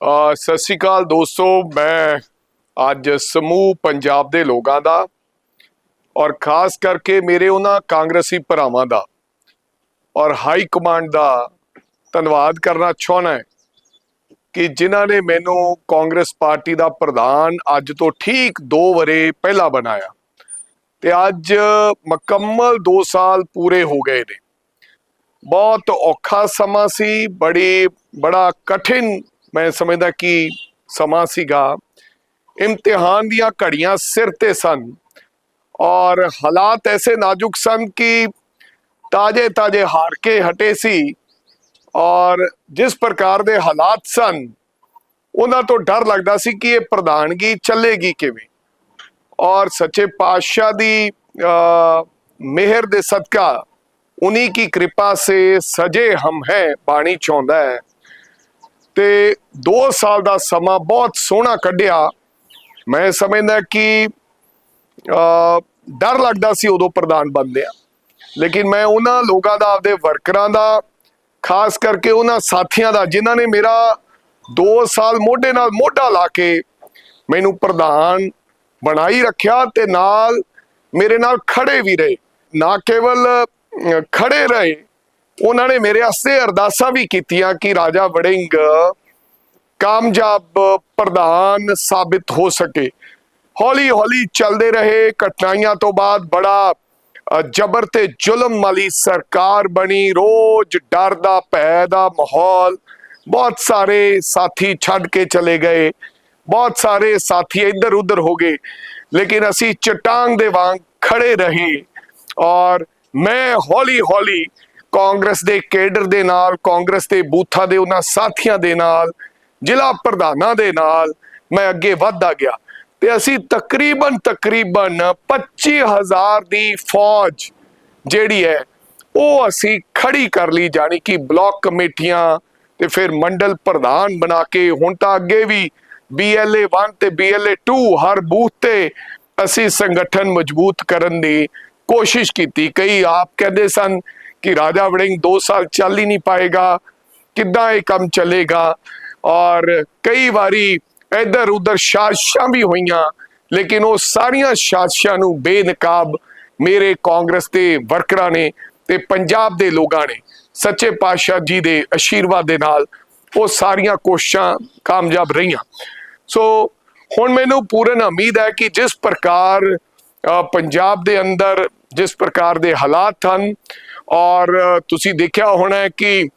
ਅ, ਸਤਿ ਸ਼੍ਰੀ ਅਕਾਲ ਦੋਸਤੋ ਮੈਂ ਅੱਜ ਸਮੂਹ ਪੰਜਾਬ ਦੇ ਲੋਕਾਂ ਦਾ ਔਰ ਖਾਸ ਕਰਕੇ ਮੇਰੇ ਉਹਨਾਂ ਕਾਂਗਰਸੀ ਭਰਾਵਾਂ ਦਾ ਔਰ ਹਾਈ ਕਮਾਂਡ ਦਾ ਧੰਨਵਾਦ ਕਰਨਾ ਚਾਹੁੰਦਾ ਹੈ ਕਿ ਜਿਨ੍ਹਾਂ ਨੇ ਮੈਨੂੰ ਕਾਂਗਰਸ ਪਾਰਟੀ ਦਾ ਪ੍ਰਧਾਨ ਅੱਜ ਤੋਂ ਠੀਕ 2 ਵਰੇ ਪਹਿਲਾਂ ਬਣਾਇਆ ਤੇ ਅੱਜ ਮੁਕੰਮਲ 2 ਸਾਲ ਪੂਰੇ ਹੋ ਗਏ ਨੇ। ਬਹੁਤ ਔਖਾ ਸਮਾਂ ਸੀ ਬੜੀ ਬੜਾ ਕਠਿਨ ਮੈਂ ਸਮਝਦਾ ਕਿ ਸਮਾਂ ਸੀਗਾ। ਇਮਤਿਹਾਨ ਦੀਆਂ ਘੜੀਆਂ ਸਿਰ ਤੇ ਸਨ ਔਰ ਹਾਲਾਤ ਐਸੇ ਨਾਜ਼ੁਕ ਸਨ ਕਿ ਤਾਜੇ ਤਾਜੇ ਹਾਰ ਕੇ ਹਟੇ ਸੀ ਔਰ ਜਿਸ ਪ੍ਰਕਾਰ ਦੇ ਹਾਲਾਤ ਸਨ ਉਹਨਾਂ ਤੋਂ ਡਰ ਲੱਗਦਾ ਸੀ ਕਿ ਇਹ ਪ੍ਰਧਾਨਗੀ ਚੱਲੇਗੀ ਕਿਵੇਂ। ਔਰ ਸੱਚੇ ਪਾਤਸ਼ਾਹ ਦੀ ਅ, ਮਿਹਰ ਦੇ ਸਦਕਾ ਉਨੀ ਕੀ ਕਿਰਪਾ ਸੇ ਸਜੇ ਹਮ ਹੈ ਬਾਣੀ ਚਾਹੁੰਦਾ ਹੈ। ਤੇ 2 ਸਾਲ ਦਾ ਸਮਾਂ ਬਹੁਤ ਸੋਹਣਾ ਕੱਢਿਆ। ਮੈਂ ਸਮਝਦਾ ਕਿ ਡਰ ਲੱਗਦਾ ਸੀ ਉਦੋਂ ਪ੍ਰਧਾਨ ਬਣਦਿਆਂ। ਲੇਕਿਨ ਮੈਂ ਉਹਨਾਂ ਲੋਕਾਂ ਦਾ, ਆਪਦੇ ਵਰਕਰਾਂ ਦਾ, ਖਾਸ ਕਰਕੇ ਉਹਨਾਂ ਸਾਥੀਆਂ ਦਾ, ਜਿਨ੍ਹਾਂ ਨੇ ਮੇਰਾ 2 ਸਾਲ ਮੋਢੇ ਨਾਲ ਮੋਢਾ ਲਾ ਕੇ ਮੈਨੂੰ ਪ੍ਰਧਾਨ ਬਣਾਈ ਰੱਖਿਆ ਤੇ ਨਾਲ ਮੇਰੇ ਨਾਲ ਖੜੇ ਵੀ ਰਹੇ। ਨਾ ਕੇਵਲ ਖੜੇ ਰਹੇ ਉਹਨਾਂ ਨੇ ਮੇਰੇ ਵਾਸਤੇ ਅਰਦਾਸਾਂ ਵੀ ਕੀਤੀਆਂ ਕਿ ਰਾਜਾ ਵੜਿੰਗ ਕਾਮਯਾਬ ਪ੍ਰਧਾਨ ਸਾਬਿਤ ਹੋ ਸਕੇ। ਹੌਲੀ ਹੌਲੀ ਚੱਲਦੇ ਰਹੇ। ਕਠਿਨਾਈਆਂ ਤੋਂ ਬਾਅਦ ਬੜਾ ਜਬਰ ਤੇ ਜ਼ੁਲਮ ਵਾਲੀ ਸਰਕਾਰ ਬਣੀ। ਰੋਜ਼ ਡਰ ਦਾ, ਭੈ ਦਾ ਮਾਹੌਲ। ਬਹੁਤ ਸਾਰੇ ਸਾਥੀ ਛੱਡ ਕੇ ਚਲੇ ਗਏ। ਬਹੁਤ ਸਾਰੇ ਸਾਥੀ ਇੱਧਰ ਉੱਧਰ ਹੋ ਗਏ। ਲੇਕਿਨ ਅਸੀਂ ਚਟਾਂਗ ਦੇ ਵਾਂਗ ਖੜੇ ਰਹੇ। ਔਰ ਮੈਂ ਹੌਲੀ ਹੌਲੀ ਕਾਂਗਰਸ ਦੇ ਕੇਡਰ ਦੇ ਨਾਲ, ਕਾਂਗਰਸ ਦੇ ਬੂਥਾਂ ਦੇ ਉਹਨਾਂ ਸਾਥੀਆਂ ਦੇ ਨਾਲ, ਜ਼ਿਲ੍ਹਾ ਪ੍ਰਧਾਨਾਂ ਦੇ ਨਾਲ ਮੈਂ ਅੱਗੇ ਵਧਦਾ ਗਿਆ ਤੇ ਅਸੀਂ ਤਕਰੀਬਨ ਤਕਰੀਬਨ 25000 ਦੀ ਫੌਜ ਜਿਹੜੀ ਹੈ, ਉਹ ਅਸੀਂ ਖੜੀ ਕਰ ਲਈ, ਜਾਣੀ ਕਿ ਬਲਾਕ ਕਮੇਟੀਆਂ ਤੇ ਫਿਰ ਮੰਡਲ ਪ੍ਰਧਾਨ ਬਣਾ ਕੇ ਹੁਣ ਤਾਂ ਅੱਗੇ ਵੀ BLA 1 ਤੇ BLA 2 ਹਰ ਬੂਥ ਤੇ ਅਸੀਂ ਸੰਗਠਨ ਮਜ਼ਬੂਤ ਕਰਨ ਦੀ ਕੋਸ਼ਿਸ਼ ਕੀਤੀ। ਕਈ ਆਪ ਕਹਿੰਦੇ ਸਨ ਕਿ ਰਾਜਾ ਵੜਿੰਗ 2 ਸਾਲ ਚੱਲ ਹੀ ਨਹੀਂ ਪਾਏਗਾ ਕਿੱਦਾਂ ਇਹ ਕੰਮ ਚੱਲੇਗਾ ਔਰ ਕਈ ਵਾਰੀ ਇੱਧਰ ਉੱਧਰ ਸਾਜ਼ਿਸ਼ਾਂ ਵੀ ਹੋਈਆਂ ਲੇਕਿਨ ਉਹ ਸਾਰੀਆਂ ਸਾਜ਼ਿਸ਼ਾਂ ਨੂੰ ਬੇਨਕਾਬ ਮੇਰੇ ਕਾਂਗਰਸ ਦੇ ਵਰਕਰਾਂ ਨੇ ਤੇ ਪੰਜਾਬ ਦੇ ਲੋਕਾਂ ਨੇ ਸੱਚੇ ਪਾਤਸ਼ਾਹ ਜੀ ਦੇ ਅਸ਼ੀਰਵਾਦ ਦੇ ਨਾਲ ਉਹ ਸਾਰੀਆਂ ਕੋਸ਼ਿਸ਼ਾਂ ਕਾਮਯਾਬ ਰਹੀਆਂ ਸੋ ਹੁਣ ਮੈਨੂੰ ਪੂਰਨ ਉਮੀਦ ਹੈ ਕਿ ਜਿਸ ਪ੍ਰਕਾਰ ਅ, ਪੰਜਾਬ ਦੇ ਅੰਦਰ ਜਿਸ ਪ੍ਰਕਾਰ ਦੇ ਹਾਲਾਤ ਹਨ ਔਰ ਤੁਸੀਂ ਦੇਖਿਆ ਹੋਣਾ ਕਿ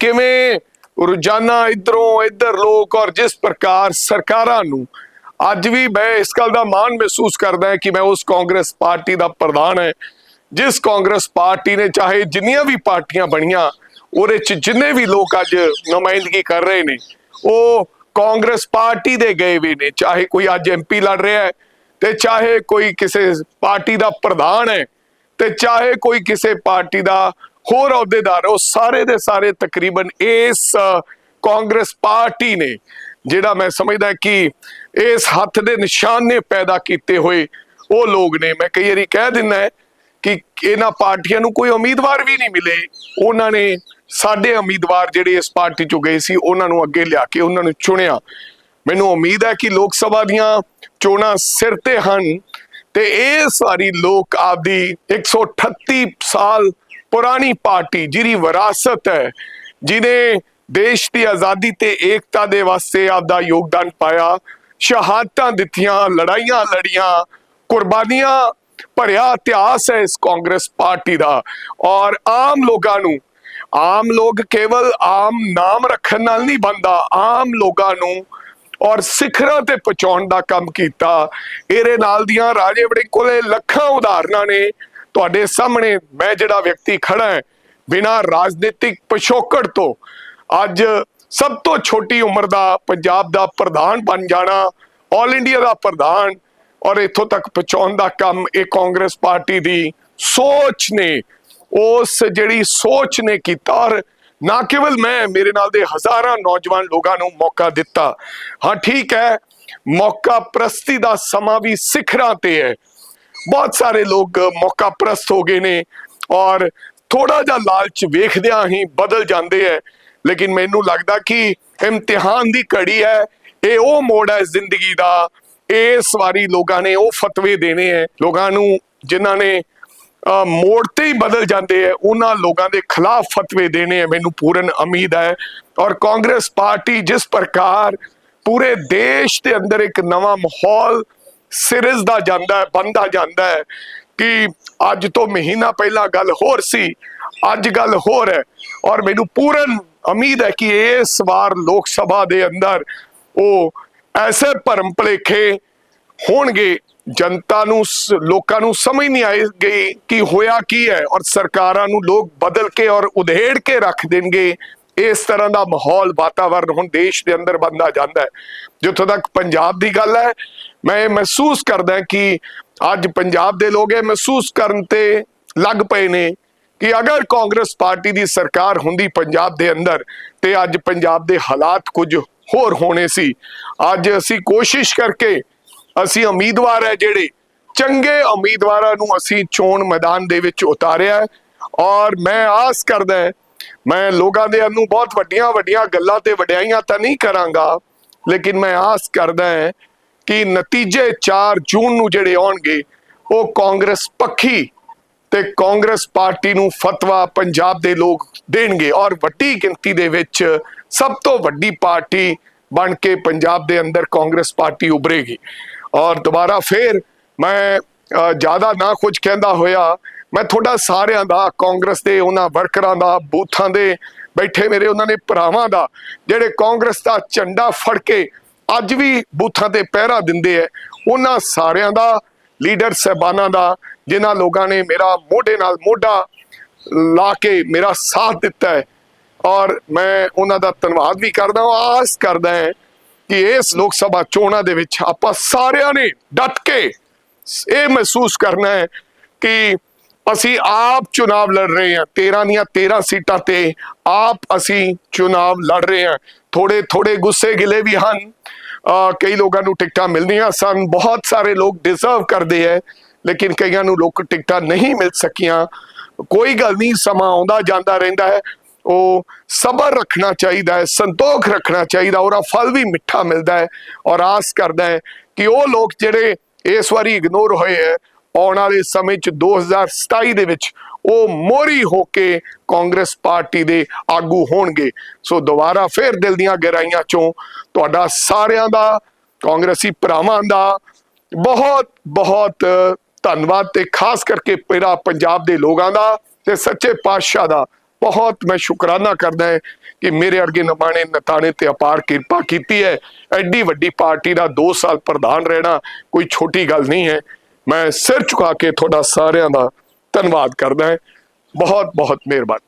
ਕਿਵੇਂ ਰੋਜ਼ਾਨਾ ਇਧਰੋਂ ਇੱਧਰ ਲੋਕ ਔਰ ਜਿਸ ਪ੍ਰਕਾਰ ਸਰਕਾਰਾਂ ਨੂੰ ਅੱਜ ਵੀ ਮੈਂ ਇਸ ਗੱਲ ਦਾ ਮਾਣ ਮਹਿਸੂਸ ਕਰਦਾ ਕਿ ਮੈਂ ਉਸ ਕਾਂਗਰਸ ਪਾਰਟੀ ਦਾ ਪ੍ਰਧਾਨ ਹੈ, ਜਿਸ ਕਾਂਗਰਸ ਪਾਰਟੀ ਨੇ ਚਾਹੇ ਜਿੰਨੀਆਂ ਵੀ ਪਾਰਟੀਆਂ ਬਣੀਆਂ, ਉਹਦੇ ਚ ਜਿੰਨੇ ਵੀ ਲੋਕ ਅੱਜ ਨੁਮਾਇੰਦਗੀ ਕਰ ਰਹੇ ਨੇ, ਉਹ ਕਾਂਗਰਸ ਪਾਰਟੀ ਦੇ ਗਏ ਵੀ ਨੇ, ਚਾਹੇ ਕੋਈ ਅੱਜ ਐਮਪੀ ਲੜ ਰਿਹਾ ਹੈ ਤੇ ਚਾਹੇ ਕੋਈ ਕਿਸੇ ਪਾਰਟੀ ਦਾ ਪ੍ਰਧਾਨ ਹੈ ਤੇ ਚਾਹੇ ਕੋਈ ਕਿਸੇ ਪਾਰਟੀ ਦਾ ਹੋਰ ਅਹੁਦੇਦਾਰ, ਉਹ ਸਾਰੇ ਦੇ ਸਾਰੇ ਤਕਰੀਬਨ ਇਸ ਕਾਂਗਰਸ ਪਾਰਟੀ ਨੇ, ਜਿਹੜਾ ਮੈਂ ਸਮਝਦਾ ਕਿ ਇਸ ਹੱਥ ਦੇ ਨਿਸ਼ਾਨੇ ਪੈਦਾ ਕੀਤੇ ਹੋਏ ਉਹ ਲੋਕ ਨੇ। ਮੈਂ ਕਈ ਵਾਰੀ ਕਹਿ ਦਿੰਦਾ ਕਿ ਇਹਨਾਂ ਪਾਰਟੀਆਂ ਨੂੰ ਕੋਈ ਉਮੀਦਵਾਰ ਵੀ ਨਹੀਂ ਮਿਲੇ। ਉਹਨਾਂ ਨੇ ਸਾਡੇ ਉਮੀਦਵਾਰ ਜਿਹੜੇ ਇਸ ਪਾਰਟੀ ਚੋਂ ਗਏ ਸੀ, ਉਹਨਾਂ ਨੂੰ ਅੱਗੇ ਲਿਆ ਕੇ ਉਹਨਾਂ ਨੂੰ ਚੁਣਿਆ। ਮੈਨੂੰ ਉਮੀਦ ਹੈ ਕਿ ਲੋਕ ਸਭਾ ਦੀਆਂ ਚੋਣਾਂ ਸਿਰ ਤੇ ਹਨ। ਤੇ ਇਹ ਸਾਰੀ ਲੋਕ ਆਪਦੀ 138 ਸਾਲ ਪੁਰਾਣੀ ਪਾਰਟੀ, ਜਿਹਦੀ ਵਿਰਾਸਤ ਹੈ ਜਿਨੇ ਦੇਸ਼ ਦੀ ਆਜ਼ਾਦੀ ਤੇ ਏਕਤਾ ਦੇ ਵਾਸਤੇ ਆਪਦਾ ਯੋਗਦਾਨ ਪਾਇਆ, ਸ਼ਹਾਦਤਾਂ ਦਿੱਤੀਆਂ, ਲੜਾਈਆਂ ਲੜੀਆਂ, ਕੁਰਬਾਨੀਆਂ ਭਰਿਆ ਇਤਿਹਾਸ ਹੈ ਇਸ ਕਾਂਗਰਸ ਪਾਰਟੀ ਦਾ। ਔਰ ਆਮ ਲੋਕਾਂ ਨੂੰ, ਆਮ ਲੋਕ ਕੇਵਲ ਆਮ ਨਾਮ ਰੱਖਣ ਨਾਲ ਨਹੀਂ ਬੰਦਾ ਆਮ ਲੋਕਾਂ ਨੂੰ ਔਰ ਸਿਖਰਾਂ ਤੇ ਪਹੁੰਚਾਉਣ ਦਾ ਕੰਮ ਕੀਤਾ। ਇਹਦੇ ਨਾਲ ਦੀਆਂ ਰਾਜੇ ਵੜੇ ਕੋਲੇ ਲੱਖਾਂ ਉਦਾਹਰਨਾਂ ਨੇ। ਤੁਹਾਡੇ ਸਾਹਮਣੇ ਮੈਂ ਜਿਹੜਾ ਵਿਅਕਤੀ ਖੜਾ ਹੈ, ਬਿਨਾਂ ਰਾਜਨੀਤਿਕ ਪਿਛੋਕੜ ਤੋਂ, ਅੱਜ ਸਭ ਤੋਂ ਛੋਟੀ ਉਮਰ ਦਾ ਪੰਜਾਬ ਦਾ ਪ੍ਰਧਾਨ ਬਣ ਜਾਣਾ ਆਲ ਇੰਡੀਆ ਦਾ ਪ੍ਰਧਾਨ, ਔਰ ਇੱਥੋਂ ਤੱਕ ਪਹੁੰਚਾਉਣ ਦਾ ਕੰਮ ਇਹ ਕਾਂਗਰਸ ਪਾਰਟੀ ਦੀ ਸੋਚ ਨੇ। ਉਸ ਜਿਹੜੀ ਸੋਚ ਨੇ ਕੀਤਾ ਔਰ ਨਾ ਕੇਵਲ ਮੈਂ, ਮੇਰੇ ਨਾਲ ਦੇ ਹਜ਼ਾਰਾਂ ਨੌਜਵਾਨ ਲੋਕਾਂ ਨੂੰ ਮੌਕਾ ਦਿੱਤਾ। ਹਾਂ, ਠੀਕ ਹੈ, ਮੌਕਾ ਪ੍ਰਸਤੀ ਦਾ ਸਮਾਂ ਵੀ ਸਿਖਰਾਂ ਤੇ ਹੈ। ਬਹੁਤ ਸਾਰੇ ਲੋਕ ਮੌਕਾ ਪ੍ਰਸਤ ਹੋ ਗਏ ਨੇ ਔਰ ਥੋੜਾ ਜਿਹਾ ਲਾਲਚ ਵੇਖਦਿਆਂ ਹੀ ਬਦਲ ਜਾਂਦੇ ਹੈ। ਲੇਕਿਨ ਮੈਨੂੰ ਲੱਗਦਾ ਕਿ ਇਮਤਿਹਾਨ ਦੀ ਘੜੀ ਹੈ। ਇਹ ਉਹ ਮੋੜ ਹੈ ਜ਼ਿੰਦਗੀ ਦਾ। ਇਸ ਵਾਰੀ ਲੋਕਾਂ ਨੇ ਉਹ ਫਤਵੇ ਦੇਣੇ ਹੈ। ਲੋਕਾਂ ਨੂੰ, ਜਿਨ੍ਹਾਂ ਨੇ ਅ, ਮੋੜ ਤੇ ਹੀ ਬਦਲ ਜਾਂਦੇ ਹੈ ਉਹਨਾਂ ਲੋਕਾਂ ਦੇ ਖਿਲਾਫ ਫਤਵੇ ਦੇਣੇ ਹੈ ਮੈਨੂੰ ਪੂਰਨ ਉਮੀਦ ਹੈ ਔਰ ਕਾਂਗਰਸ ਪਾਰਟੀ ਜਿਸ ਪ੍ਰਕਾਰ ਪੂਰੇ ਦੇਸ਼ ਦੇ ਅੰਦਰ ਇੱਕ ਨਵਾਂ ਮਾਹੌਲ ਸਿਰਜਦਾ ਜਾਂਦਾ ਹੈ ਬੰਦਾ ਜਾਂਦਾ ਹੈ ਕਿ ਅੱਜ ਤੋਂ ਮਹੀਨਾ ਪਹਿਲਾਂ ਗੱਲ ਹੋਰ ਸੀ ਅੱਜ ਗੱਲ ਹੋਰ ਹੈ ਔਰ ਮੈਨੂੰ ਪੂਰਨ ਉਮੀਦ ਹੈ ਕਿ ਇਸ ਵਾਰ ਲੋਕ ਸਭਾ ਦੇ ਅੰਦਰ ਉਹ ਐਸੇ ਭਰਮ ਭੁਲੇਖੇ ਹੋਣਗੇ ਜਨਤਾ ਨੂੰ ਲੋਕਾਂ ਨੂੰ ਸਮਝ ਨਹੀਂ ਆਏਗੀ ਕਿ ਹੋਇਆ ਕੀ ਹੈ ਔਰ ਸਰਕਾਰਾਂ ਨੂੰ ਲੋਕ ਬਦਲ ਕੇ ਔਰ ਉਧੇੜ ਕੇ ਰੱਖ ਦੇਣਗੇ। ਇਸ ਤਰ੍ਹਾਂ ਦਾ ਮਾਹੌਲ ਵਾਤਾਵਰਨ ਹੁਣ ਦੇਸ਼ ਦੇ ਅੰਦਰ ਬੰਦਾ ਜਾਂਦਾ ਹੈ। ਜਿੱਥੋਂ ਤੱਕ ਪੰਜਾਬ ਦੀ ਗੱਲ ਹੈ, ਮੈਂ ਇਹ ਮਹਿਸੂਸ ਕਰਦਾ ਕਿ ਅੱਜ ਪੰਜਾਬ ਦੇ ਲੋਕ ਇਹ ਮਹਿਸੂਸ ਕਰਨ ਤੇ ਲੱਗ ਪਏ ਨੇ ਕਿ ਅਗਰ ਕਾਂਗਰਸ ਪਾਰਟੀ ਦੀ ਸਰਕਾਰ ਹੁੰਦੀ ਪੰਜਾਬ ਦੇ ਅੰਦਰ ਤੇ ਅੱਜ ਪੰਜਾਬ ਦੇ ਹਾਲਾਤ ਕੁਝ ਹੋਰ ਹੋਣੇ ਸੀ। ਅੱਜ ਅਸੀਂ ਕੋਸ਼ਿਸ਼ ਕਰਕੇ ਅਸੀਂ ਉਮੀਦਵਾਰ ਹੈ ਜਿਹੜੇ ਚੰਗੇ ਉਮੀਦਵਾਰਾਂ ਨੂੰ ਅਸੀਂ ਚੋਣ ਮੈਦਾਨ ਦੇ ਵਿੱਚ ਉਤਾਰਿਆ ਔਰ ਮੈਂ ਆਸ ਕਰਦਾ ਮੈਂ ਲੋਕਾਂ ਦੇ ਨੂੰ ਬਹੁਤ ਵੱਡੀਆਂ ਵੱਡੀਆਂ ਗੱਲਾਂ ਤੇ ਵਡਿਆਈਆਂ ਤਾਂ ਨਹੀਂ ਕਰਾਂਗਾ, ਲੇਕਿਨ ਮੈਂ ਆਸ ਕਰਦਾ ਹਾਂ ਕਿ ਨਤੀਜੇ 4 ਜੂਨ ਨੂੰ ਜਿਹੜੇ ਆਉਣਗੇ, ਉਹ ਕਾਂਗਰਸ ਪੱਖੀ ਤੇ ਕਾਂਗਰਸ ਪਾਰਟੀ ਨੂੰ ਫਤਵਾ ਪੰਜਾਬ ਦੇ ਲੋਕ ਦੇਣਗੇ। ਔਰ ਵੱਡੀ ਗਿਣਤੀ ਦੇ ਵਿੱਚ ਸਭ ਤੋਂ ਵੱਡੀ ਪਾਰਟੀ ਬਣ ਕੇ ਪੰਜਾਬ ਦੇ ਅੰਦਰ ਕਾਂਗਰਸ ਪਾਰਟੀ ਉਭਰੇਗੀ। ਔਰ ਦੁਬਾਰਾ ਫੇਰ ਮੈਂ ਜ਼ਿਆਦਾ ਨਾ ਕੁਝ ਕਹਿੰਦਾ ਹੋਇਆ, ਮੈਂ ਤੁਹਾਡਾ ਸਾਰਿਆਂ ਦਾ, ਕਾਂਗਰਸ ਦੇ ਉਹਨਾਂ ਵਰਕਰਾਂ ਦਾ, ਬੂਥਾਂ ਦੇ ਬੈਠੇ ਮੇਰੇ ਉਹਨਾਂ ਨੇ ਭਰਾਵਾਂ ਦਾ, ਜਿਹੜੇ ਕਾਂਗਰਸ ਦਾ ਝੰਡਾ ਫੜ ਕੇ ਅੱਜ ਵੀ ਬੂਥਾਂ ਤੇ ਪਹਿਰਾ ਦਿੰਦੇ ਐ, ਉਹਨਾਂ ਸਾਰਿਆਂ ਦਾ, ਲੀਡਰ ਸਹਿਬਾਨਾਂ ਦਾ, ਜਿਨ੍ਹਾਂ ਲੋਕਾਂ ਨੇ ਮੇਰਾ ਮੋਢੇ ਨਾਲ ਮੋਢਾ ਲਾ ਕੇ ਮੇਰਾ ਸਾਥ ਦਿੱਤਾ ਹੈ ਔਰ ਮੈਂ ਉਹਨਾਂ ਦਾ ਧੰਨਵਾਦ ਵੀ ਕਰਦਾ ਹਾਂ, ਆਸ ਕਰਦਾ ਹਾਂ ਕਿ ਇਸ ਲੋਕ ਸਭਾ ਚੋਣਾਂ ਦੇ ਵਿੱਚ ਆਪਾਂ ਸਾਰਿਆਂ ਨੇ ਡਟ ਕੇ ਇਹ ਮਹਿਸੂਸ ਕਰਨਾ ਹੈ ਕਿ ਅਸੀਂ ਆਪ ਚੁਣਾਵ ਲੜ ਰਹੇ ਹਾਂ। 13 ਦੀਆਂ 13 ਸੀਟਾਂ ਤੇ ਆਪ ਅਸੀਂ ਚੁਣਾਵ ਲੜ ਰਹੇ ਹਾਂ। ਥੋੜੇ ਥੋੜੇ ਗੁੱਸੇ ਗਿਲੇ ਵੀ ਹਨ। ਅਹ ਕਈ ਲੋਕਾਂ ਨੂੰ ਟਿਕਟਾਂ ਮਿਲਦੀਆਂ ਸਨ। ਬਹੁਤ ਸਾਰੇ ਲੋਕ ਡਿਜ਼ਰਵ ਕਰਦੇ ਹੈ, ਲੇਕਿਨ ਕਈਆਂ ਨੂੰ ਲੋਕ ਟਿਕਟਾਂ ਨਹੀਂ ਮਿਲ ਸਕੀਆਂ। ਕੋਈ ਗੱਲ ਨਹੀਂ, ਸਮਾਂ ਆਉਂਦਾ ਜਾਂਦਾ ਰਹਿੰਦਾ ਹੈ। ਉਹ ਸਬਰ ਰੱਖਣਾ ਚਾਹੀਦਾ ਹੈ, ਸੰਤੋਖ ਰੱਖਣਾ ਚਾਹੀਦਾ, ਉਹਦਾ ਫਲ ਵੀ ਮਿੱਠਾ ਮਿਲਦਾ ਹੈ ਔਰ ਆਸ ਕਰਦਾ ਹੈ ਕਿ ਉਹ ਲੋਕ ਜਿਹੜੇ ਇਸ ਵਾਰੀ ਇਗਨੋਰ ਹੋਏ ਹੈ, ਆਉਣ ਵਾਲੇ ਸਮੇਂ ਚ 2027 ਦੇ ਵਿੱਚ ਉਹ ਮੋਰੀ ਹੋ ਕੇ ਕਾਂਗਰਸ ਪਾਰਟੀ ਦੇ ਆਗੂ ਹੋਣਗੇ। ਸੋ ਦੁਬਾਰਾ ਫੇਰ ਦਿਲ ਦੀਆਂ ਗਹਿਰਾਈਆਂ ਚੋਂ ਤੁਹਾਡਾ ਸਾਰਿਆਂ ਦਾ, ਕਾਂਗਰਸੀ ਭਰਾਵਾਂ ਦਾ ਬਹੁਤ ਬਹੁਤ ਧੰਨਵਾਦ ਤੇ ਖਾਸ ਕਰਕੇ ਮੇਰਾ ਪੰਜਾਬ ਦੇ ਲੋਕਾਂ ਦਾ ਤੇ ਸੱਚੇ ਪਾਤਸ਼ਾਹ ਦਾ ਬਹੁਤ ਮੈਂ ਸ਼ੁਕਰਾਨਾ ਕਰਦਾ ਹਾਂ ਕਿ ਮੇਰੇ ਅਰਗੇ ਨਮਾਣੇ ਨਤਾਣੇ ਤੇ ਅਪਾਰ ਕਿਰਪਾ ਕੀਤੀ ਹੈ। ਐਡੀ ਵੱਡੀ ਪਾਰਟੀ ਦਾ 2 ਸਾਲ ਪ੍ਰਧਾਨ ਰਹਿਣਾ ਕੋਈ ਛੋਟੀ ਗੱਲ ਨਹੀਂ ਹੈ। ਮੈਂ ਸਿਰ ਝੁਕਾ ਕੇ ਤੁਹਾਡਾ ਸਾਰਿਆਂ ਦਾ ਧੰਨਵਾਦ ਕਰਦਾ ਹਾਂ। ਬਹੁਤ ਬਹੁਤ ਮਿਹਰਬਾਨੀ।